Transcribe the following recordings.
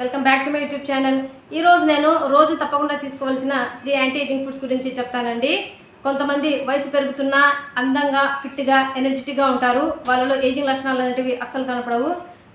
Welcome back to my YouTube channel. ఈ రోజు నేను రోజు తప్పకుండా తీసుకోవాల్సిన త్రీ యాంటీ ఏజింగ్ ఫుడ్స్ గురించి చెప్తానండి. కొంతమంది వయసు పెరుగుతున్నా అందంగా ఫిట్గా ఎనర్జెటిక్గా ఉంటారు. వాళ్ళలో ఏజింగ్ లక్షణాలు అనేటివి అస్సలు కనపడవు.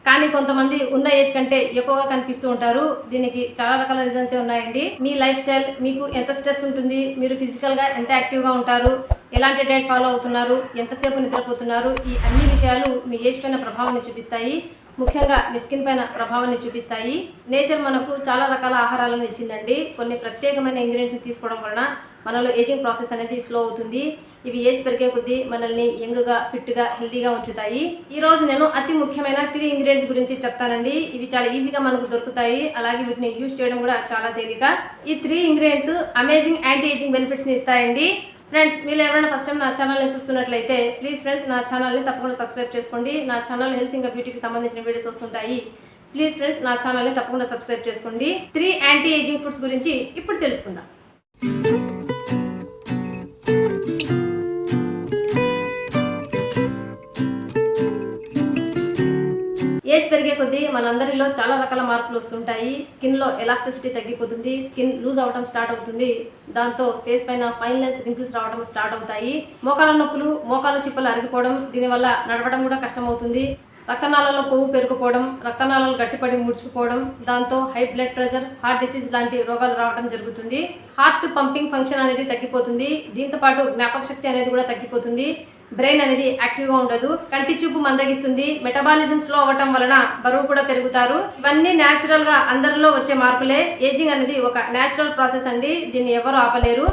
కానీ కొంతమంది ఉన్న ఏజ్ కంటే ఎక్కువగా కనిపిస్తూ ఉంటారు. దీనికి చాలా రకాల రీజన్సే ఉన్నాయండి. మీ లైఫ్ స్టైల్ మీకు ఎంత స్ట్రెస్ ఉంటుంది? మీరు ఫిజికల్గా ఎంత యాక్టివ్గా ఉంటారు? ఎలాంటి డైట్ ఫాలో అవుతున్నారు? ఎంతసేపు నిద్రపోతున్నారు? ఈ అన్ని విషయాలు మీ ఏజ్ పైన ప్రభావాన్ని చూపిస్తాయి. ముఖ్యంగా మీ స్కిన్ పైన ప్రభావాన్ని చూపిస్తాయి. నేచర్ మనకు చాలా రకాల ఆహారాలను ఇచ్చిందండి. కొన్ని ప్రత్యేకమైన ఇంగ్రీడియంట్స్ తీసుకోవడం వలన మనలో ఏజింగ్ ప్రాసెస్ అనేది స్లో అవుతుంది. ఇవి ఏజ్ పెరిగే కొద్దీ మనల్ని యంగ్గా ఫిట్గా హెల్తీగా ఉంచుతాయి. ఈ రోజు నేను అతి ముఖ్యమైన త్రీ ఇంగ్రీడియంట్స్ గురించి చెప్తానండి. ఇవి చాలా ఈజీగా మనకు దొరుకుతాయి. అలాగే వీటిని యూజ్ చేయడం కూడా చాలా తేలిక. ఈ three ingredients amazing anti ageing బెనిఫిట్స్ని ఇస్తాయండి. ఫ్రెండ్స్ మీరు ఎవరైనా ఫస్ట్ టైం నా ఛానల్ని చూస్తున్నట్లయితే ప్లీజ్ ఫ్రెండ్స్ నా ఛానల్ని తప్పకుండా సబ్స్క్రైబ్ చేసుకోండి. నా ఛానల్ హెల్త్ ఇంకా బ్యూటీకి సంబంధించిన వీడియోస్ వస్తుంటాయి. ప్లీజ్ ఫ్రెండ్స్ నా ఛానల్ని తప్పకుండా సబ్స్క్రైబ్ చేసుకోండి. త్రీ యాంటీ ఏజింగ్ ఫుడ్స్ గురించి ఇప్పుడు తెలుసుకుందాం. కొద్దీ మనందరిలో చాలా రకాల మార్పులు వస్తుంటాయి. స్కిన్లో ఎలాస్టిసిటీ తగ్గిపోతుంది. స్కిన్ లూజ్ అవడం స్టార్ట్ అవుతుంది. దాంతో ఫేస్ పైన ఫైన్ లైన్స్ రింకిల్స్ రావడం స్టార్ట్ అవుతాయి. మోకాల నొప్పులు మోకాల చిప్పలు అరిగిపోవడం దీనివల్ల నడవడం కూడా కష్టమవుతుంది. రక్తనాళాల్లో కొవ్వు పెరుగుపోవడం రక్తనాళాలు గట్టిపడి ముడుచుకుపోవడం దాంతో high blood pressure heart disease లాంటి రోగాలు రావడం జరుగుతుంది. హార్ట్ పంపింగ్ ఫంక్షన్ అనేది తగ్గిపోతుంది. దీంతో పాటు జ్ఞాపక శక్తి అనేది కూడా తగ్గిపోతుంది. బ్రెయిన్ అనేది యాక్టివ్గా ఉండదు. కంటి చూపు మందగిస్తుంది. మెటబాలిజం స్లో అవ్వటం వలన బరువు కూడా పెరుగుతారు. ఇవన్నీ న్యాచురల్గా అందరిలో వచ్చే మార్పులే. ఏజింగ్ అనేది ఒక న్యాచురల్ ప్రాసెస్ అండి. దీన్ని ఎవరు ఆపలేరు.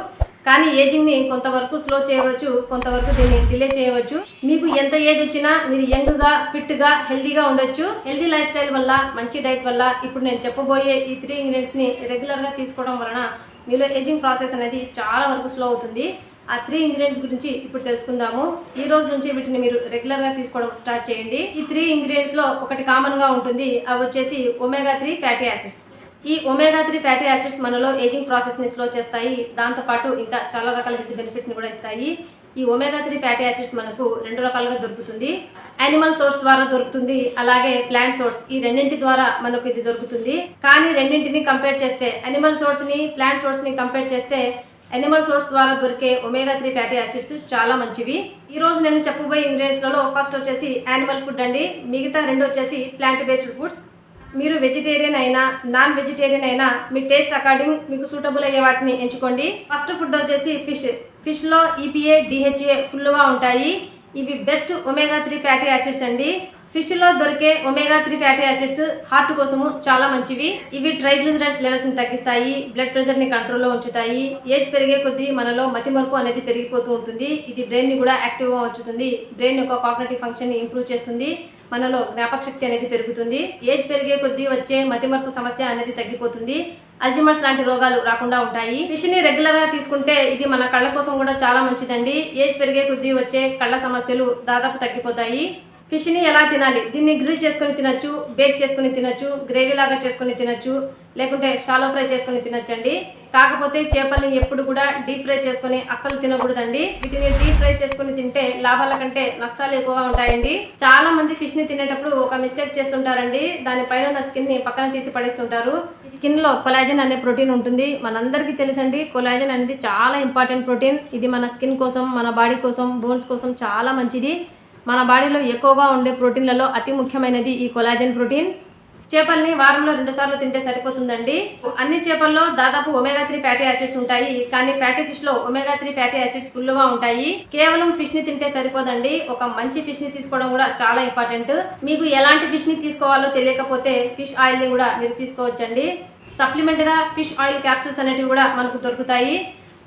కానీ ఏజింగ్ని కొంతవరకు స్లో చేయవచ్చు. కొంతవరకు దీన్ని డిలే చేయవచ్చు. మీకు ఎంత ఏజ్ వచ్చినా మీరు యంగ్గా ఫిట్గా హెల్దీగా ఉండొచ్చు. హెల్దీ లైఫ్ స్టైల్ వల్ల మంచి డైట్ వల్ల ఇప్పుడు నేను చెప్పబోయే ఈ త్రీ ఇంగ్రీడియంట్స్ని రెగ్యులర్గా తీసుకోవడం వలన మీలో ఏజింగ్ ప్రాసెస్ అనేది చాలా వరకు స్లో అవుతుంది. ఆ త్రీ ఇంగ్రీడియంట్స్ గురించి ఇప్పుడు తెలుసుకుందాము. ఈ రోజు నుంచి వీటిని మీరు రెగ్యులర్గా తీసుకోవడం స్టార్ట్ చేయండి. ఈ త్రీ ఇంగ్రీడియంట్స్లో ఒకటి కామన్గా ఉంటుంది. అవి వచ్చేసి ఒమేగా త్రీ ఫ్యాటీ యాసిడ్స్ ఈ ఒమేగా త్రీ ఫ్యాటీ యాసిడ్స్ మనలో ఏజింగ్ ప్రాసెస్ని స్లో చేస్తాయి. దాంతోపాటు ఇంకా చాలా రకాల హెల్త్ బెనిఫిట్స్ని కూడా ఇస్తాయి. ఈ ఒమేగా త్రీ ఫ్యాటీ యాసిడ్స్ మనకు రెండు రకాలుగా దొరుకుతుంది. యానిమల్ సోర్స్ ద్వారా దొరుకుతుంది. అలాగే ప్లాంట్ సోర్స్ ఈ రెండింటి ద్వారా మనకు ఇది దొరుకుతుంది. కానీ రెండింటిని కంపేర్ చేస్తే యానిమల్ సోర్స్ని ప్లాంట్ సోర్స్ని కంపేర్ చేస్తే ఎనిమల్ సోర్స్ ద్వారా దొరికే ఒమేగా త్రీ ఫ్యాటీ యాసిడ్స్ చాలా మంచివి. ఈ రోజు నేను చెప్పబోయే ఇంగ్రీడియంట్స్లలో ఫస్ట్ వచ్చేసి యానిమల్ ఫుడ్ అండి. మిగతా రెండు వచ్చేసి ప్లాంట్ బేస్డ్ ఫుడ్స్ మీరు వెజిటేరియన్ అయినా నాన్ వెజిటేరియన్ అయినా మీ టేస్ట్ అకార్డింగ్ మీకు సూటబుల్ అయ్యే వాటిని ఎంచుకోండి. ఫస్ట్ ఫుడ్ వచ్చేసి ఫిష్ ఫిష్లో ఈపీఏ డిహెచ్ఏ ఫుల్గా ఉంటాయి. ఇవి best omega three fatty acids అండి. ఫిష్లో దొరికే omega three fatty acids heart కోసము చాలా మంచివి. ఇవి ట్రైగ్లిజరైడ్స్ లెవెల్స్ని తగ్గిస్తాయి బ్లడ్ ప్రెషర్ని కంట్రోల్లో ఉంచుతాయి. ఏజ్ పెరిగే కొద్దీ మనలో మతిమరుపు అనేది పెరిగిపోతూ ఉంటుంది. ఇది బ్రెయిన్ని కూడా యాక్టివ్గా ఉంచుతుంది. బ్రెయిన్ యొక్క కాగ్నేటివ్ ఫంక్షన్ని ఇంప్రూవ్ చేస్తుంది. మనలో జ్ఞాపక శక్తి అనేది పెరుగుతుంది. ఏజ్ పెరిగే కొద్దీ వచ్చే మతిమరుపు సమస్య అనేది తగ్గిపోతుంది. అల్జిమర్స్ లాంటి రోగాలు రాకుండా ఉంటాయి. ఫిష్ని రెగ్యులర్గా తీసుకుంటే ఇది మన కళ్ళ కోసం కూడా చాలా మంచిదండి. ఏజ్ పెరిగే కొద్దీ వచ్చే కళ్ళ సమస్యలు దాదాపు తగ్గిపోతాయి. ఫిష్ని ఎలా తినాలి? దీన్ని గ్రిల్ చేసుకొని తినచ్చు బేక్ చేసుకొని తినచ్చు గ్రేవీ లాగా చేసుకొని తినచ్చు లేకుంటే షాలో ఫ్రై చేసుకొని అండి కాకపోతే చేపల్ని ఎప్పుడు కూడా డీప్ ఫ్రై చేసుకొని అస్సలు తినకూడదండి. వీటిని డీప్ ఫ్రై చేసుకొని తింటే లాభాల కంటే నష్టాలు ఎక్కువగా ఉంటాయండి. చాలా మంది ఫిష్ని తినేటప్పుడు ఒక మిస్టేక్ చేస్తుంటారండి. దానిపైన ఉన్న స్కిన్ని పక్కన తీసి పడేస్తుంటారు. స్కిన్లో కొలాజన్ అనే ప్రోటీన్ ఉంటుంది. మనందరికీ తెలుసండి కొలాజన్ అనేది చాలా ఇంపార్టెంట్ ప్రోటీన్. ఇది మన స్కిన్ కోసం మన బాడీ కోసం బోన్స్ కోసం చాలా మంచిది. మన బాడీలో ఎక్కువగా ఉండే ప్రోటీన్లలో అతి ముఖ్యమైనది ఈ కొలాజన్ ప్రోటీన్. చేపల్ని వారంలో రెండుసార్లు తింటే సరిపోతుందండి. అన్ని చేపల్లో దాదాపు ఒమేగా త్రీ ఫ్యాటీ యాసిడ్స్ ఉంటాయి. కానీ ఫ్యాటీ ఫిష్లో ఒమేగా త్రీ ఫ్యాటీ యాసిడ్స్ ఫుల్గా ఉంటాయి. కేవలం ఫిష్ని తింటే సరిపోదండి. ఒక మంచి ఫిష్ని తీసుకోవడం కూడా చాలా ఇంపార్టెంట్. మీకు ఎలాంటి ఫిష్ని తీసుకోవాలో తెలియకపోతే ఫిష్ ఆయిల్ని కూడా మీరు తీసుకోవచ్చండి. సప్లిమెంట్గా ఫిష్ ఆయిల్ క్యాప్సూల్స్ అనేటివి కూడా మనకు దొరుకుతాయి.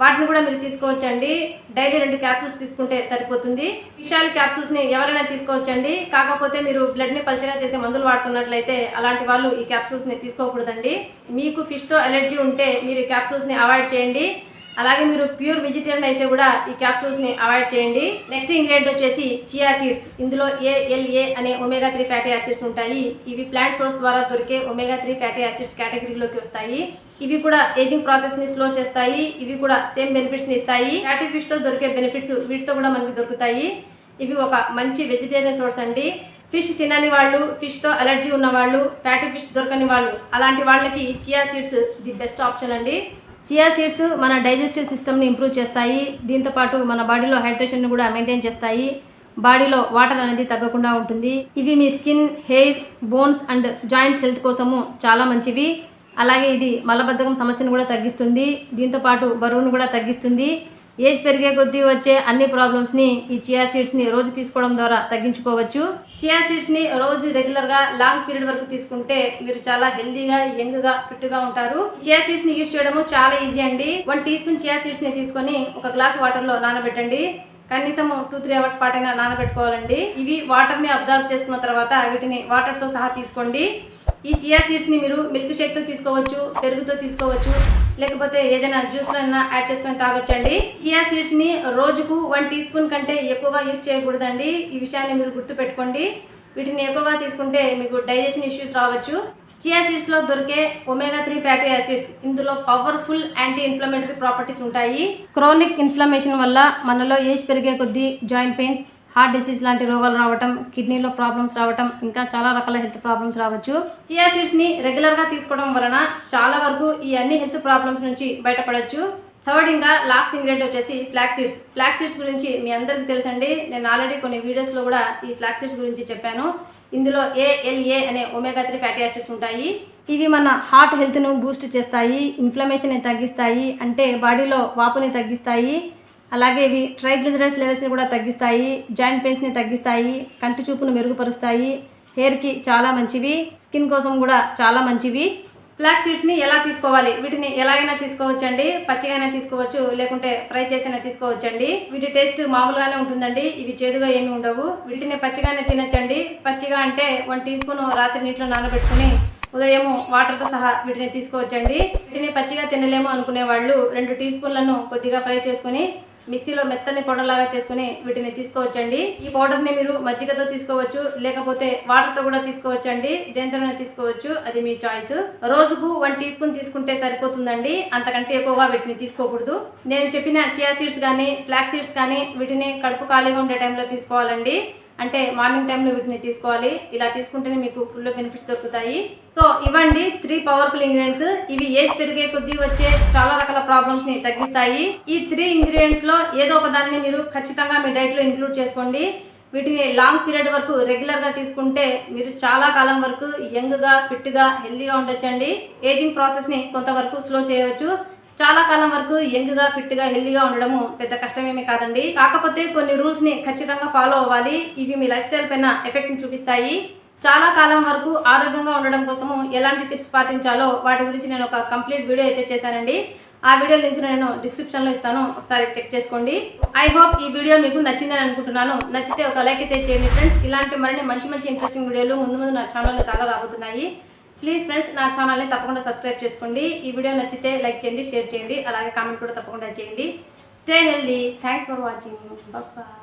వాటిని కూడా మీరు తీసుకోవచ్చండి. డైలీ రెండు క్యాప్సూల్స్ తీసుకుంటే సరిపోతుంది. ఫిష్ క్యాప్సూల్స్ని ఎవరైనా తీసుకోవచ్చండి. కాకపోతే మీరు బ్లడ్ని పల్చగా చేసే మందులు వాడుతున్నట్లయితే అలాంటి వాళ్ళు ఈ క్యాప్సూల్స్ని తీసుకోకూడదండి. మీకు ఫిష్తో అలర్జీ ఉంటే మీరు ఈ అవాయిడ్ చేయండి. అలాగే మీరు ప్యూర్ వెజిటేరియన్ అయితే కూడా ఈ క్యాప్సూల్స్ని అవాయిడ్ చేయండి. నెక్స్ట్ ఇంగ్రీడియంట్ వచ్చేసి చియా సీడ్స్ ఇందులో ఏఎల్ఏ అనే ఒమేగా త్రీ ఫ్యాటీ యాసిడ్స్ ఉంటాయి. ఇవి ప్లాంట్ సోర్స్ ద్వారా దొరికే ఒమేగా త్రీ ఫ్యాటీ యాసిడ్స్ కేటగిరీలోకి వస్తాయి. ఇవి కూడా ఏజింగ్ ప్రాసెస్ని స్లో చేస్తాయి. ఇవి కూడా సేమ్ బెనిఫిట్స్ని ఇస్తాయి. ఫ్యాటీ ఫిష్తో దొరికే బెనిఫిట్స్ వీటితో కూడా మనకి దొరుకుతాయి. ఇవి ఒక మంచి వెజిటేరియన్ సోర్స్ అండి. ఫిష్ తినని వాళ్ళు ఫిష్తో అలర్జీ ఉన్న వాళ్ళు ఫ్యాటీ ఫిష్ దొరకని వాళ్ళు అలాంటి వాళ్ళకి chia seeds the best option అండి. చియా సీడ్స్ మన డైజెస్టివ్ సిస్టమ్ని ఇంప్రూవ్ చేస్తాయి. దీంతోపాటు మన బాడీలో హైడ్రేషన్ని కూడా మెయింటైన్ చేస్తాయి. బాడీలో వాటర్ అనేది తగ్గకుండా ఉంటుంది. ఇవి మీ skin hair bones and joints health కోసము చాలా మంచివి. అలాగే ఇది మలబద్ధకం సమస్యను కూడా తగ్గిస్తుంది. దీంతోపాటు బరువును కూడా తగ్గిస్తుంది. ఏజ్ పెరిగే కొద్దీ వచ్చే అన్ని ప్రాబ్లమ్స్ని ఈ చియా సీడ్స్ని రోజు తీసుకోవడం ద్వారా తగ్గించుకోవచ్చు. చియా సీడ్స్ని రోజు రెగ్యులర్గా లాంగ్ పీరియడ్ వరకు తీసుకుంటే మీరు చాలా హెల్దీగా యంగ్గా ఫిట్గా ఉంటారు. చియా సీడ్స్ని యూజ్ చేయడము చాలా ఈజీ అండి. వన్ టీ స్పూన్ చియా సీడ్స్ని తీసుకొని ఒక గ్లాస్ వాటర్లో నానబెట్టండి. కనీసం టూ త్రీ అవర్స్ పాటైనా నానబెట్టుకోవాలండి. ఇవి వాటర్ని అబ్జర్వ్ చేసుకున్న తర్వాత వీటిని వాటర్తో సహా తీసుకోండి. ఈ చియా సీడ్స్ని మీరు మిల్క్ షేక్తో తీసుకోవచ్చు పెరుగుతో తీసుకోవచ్చు లేకపోతే ఏదైనా జ్యూస్లో యాడ్ చేసుకొని తాగొచ్చండి. చియా సీడ్స్ని రోజుకు వన్ టీ స్పూన్ కంటే ఎక్కువగా యూజ్ చేయకూడదండి. ఈ విషయాన్ని మీరు గుర్తుపెట్టుకోండి. వీటిని ఎక్కువగా తీసుకుంటే మీకు డైజెషన్ ఇష్యూస్ రావచ్చు. చియా సీడ్స్లో దొరికే ఒమేగా త్రీ ఫ్యాటీ యాసిడ్స్ ఇందులో పవర్ఫుల్ యాంటీ ఇన్ఫ్లమేటరీ ప్రాపర్టీస్ ఉంటాయి. క్రోనిక్ ఇన్ఫ్లమేషన్ వల్ల మనలో ఏజ్ పెరిగే కొద్దీ జాయింట్ పెయిన్స్ హార్ట్ డిసీజ్ లాంటి రోగాలు రావటం కిడ్నీలో ప్రాబ్లమ్స్ రావటం ఇంకా చాలా రకాల హెల్త్ ప్రాబ్లమ్స్ రావచ్చు. చియా సీడ్స్ని రెగ్యులర్గా తీసుకోవడం వలన చాలా వరకు ఈ అన్ని హెల్త్ ప్రాబ్లమ్స్ నుంచి బయటపడవచ్చు థర్డ్ ఇంకా లాస్ట్ ఇంగ్రీడియంట్ వచ్చేసి ఫ్లాక్ సీడ్స్. ఫ్లాక్ సీడ్స్ గురించి మీ అందరికీ తెలుసండి. నేను ఆల్రెడీ కొన్ని వీడియోస్లో కూడా ఈ ఫ్లాక్ సీడ్స్ గురించి చెప్పాను. ఇందులో ఏఎల్ఏ అనే ఒమేగా త్రీ ఫ్యాటీ యాసిడ్స్ ఉంటాయి. ఇవి మన హార్ట్ హెల్త్ను బూస్ట్ చేస్తాయి ఇన్ఫ్లమేషన్ని తగ్గిస్తాయి అంటే బాడీలో వాపుని తగ్గిస్తాయి. అలాగే ఇవి ట్రైగ్లిజరైడ్స్ లెవెల్స్ని కూడా తగ్గిస్తాయి జాయింట్ పెయిన్స్ని తగ్గిస్తాయి కంటి చూపును మెరుగుపరుస్తాయి హెయిర్కి చాలా మంచివి స్కిన్ కోసం కూడా చాలా మంచివి. ఫ్లాక్ సీడ్స్ని ఎలా తీసుకోవాలి? వీటిని ఎలాగైనా తీసుకోవచ్చండి తీసుకోవచ్చు అండి పచ్చిగానే తీసుకోవచ్చు లేకుంటే ఫ్రై చేసైనా తీసుకోవచ్చండి. వీటి టేస్ట్ మామూలుగానే ఉంటుందండి ఇవి చేదుగా ఏమి ఉండవు. వీటిని పచ్చిగానే తినచ్చండి. పచ్చిగా అంటే వన్ టీ స్పూన్ రాత్రి నీటిలో నానబెట్టుకుని ఉదయం వాటర్తో సహా వీటిని తీసుకోవచ్చండి. వీటిని పచ్చిగా తినలేము అనుకునే వాళ్ళు రెండు టీ స్పూన్లను కొద్దిగా ఫ్రై చేసుకుని మిక్సీలో మెత్తని పౌడర్ లాగా చేసుకుని వీటిని తీసుకోవచ్చండి. ఈ పౌడర్ని మీరు మజ్జిగతో తీసుకోవచ్చు లేకపోతే వాటర్తో కూడా తీసుకోవచ్చండి. దేంతోనే తీసుకోవచ్చు అది మీ చాయిస్. రోజుకు వన్ టీ స్పూన్ తీసుకుంటే సరిపోతుందండి. అంతకంటే ఎక్కువగా వీటిని తీసుకోకూడదు. నేను చెప్పిన చియా సీడ్స్ కానీ ఫ్లాక్ సీడ్స్ కానీ వీటిని కడుపు ఖాళీగా ఉండే టైంలో తీసుకోవాలండి. అంటే మార్నింగ్ టైంలో వీటిని తీసుకోవాలి. ఇలా తీసుకుంటేనే మీకు ఫుల్ బెనిఫిట్స్ దొరుకుతాయి. సో ఇవ్వండి త్రీ పవర్ఫుల్ ఇంగ్రీడియంట్స్ ఇవి ఏజ్ పెరిగే కొద్దీ వచ్చే చాలా రకాల ప్రాబ్లమ్స్ని తగ్గిస్తాయి. ఈ త్రీ ఇంగ్రీడియంట్స్లో ఏదో ఒక దాన్ని మీరు ఖచ్చితంగా మీ డైట్లో ఇంక్లూడ్ చేసుకోండి. వీటిని లాంగ్ పీరియడ్ వరకు రెగ్యులర్గా తీసుకుంటే మీరు చాలా కాలం వరకు యంగ్గా ఫిట్గా హెల్దీగా ఉండొచ్చండి. ఏజింగ్ ప్రాసెస్ని కొంతవరకు స్లో చేయవచ్చు. చాలా కాలం వరకు యంగ్గా ఫిట్గా హెల్దీగా ఉండడము పెద్ద కష్టమేమీ కాదండి. కాకపోతే కొన్ని రూల్స్ని ఖచ్చితంగా ఫాలో అవ్వాలి. ఇవి మీ లైఫ్ స్టైల్ పైన ఎఫెక్ట్ని చూపిస్తాయి. చాలా కాలం వరకు ఆరోగ్యంగా ఉండడం కోసము ఎలాంటి టిప్స్ పాటించాలో వాటి గురించి నేను ఒక కంప్లీట్ వీడియో అయితే చేశానండి. ఆ వీడియో లింక్ నేను డిస్క్రిప్షన్లో ఇస్తాను. ఒకసారి చెక్ చేసుకోండి. ఐ హోప్ ఈ వీడియో మీకు నచ్చిందని అనుకుంటున్నాను. నచ్చితే ఒక లైక్ అయితే చేయండి ఫ్రెండ్స్ ఇలాంటి మరిన్ని మంచి మంచి ఇంట్రెస్టింగ్ వీడియోలు ముందు ముందు నా ఛానల్లో చాలా రాబోతున్నాయి. ప్లీజ్ ఫ్రెండ్స్ నా ఛానల్ని తప్పకుండా సబ్స్క్రైబ్ చేసుకోండి. ఈ వీడియో నచ్చితే లైక్ చేయండి షేర్ చేయండి. అలాగే కామెంట్ కూడా తప్పకుండా చేయండి. Stay healthy thanks for watching bye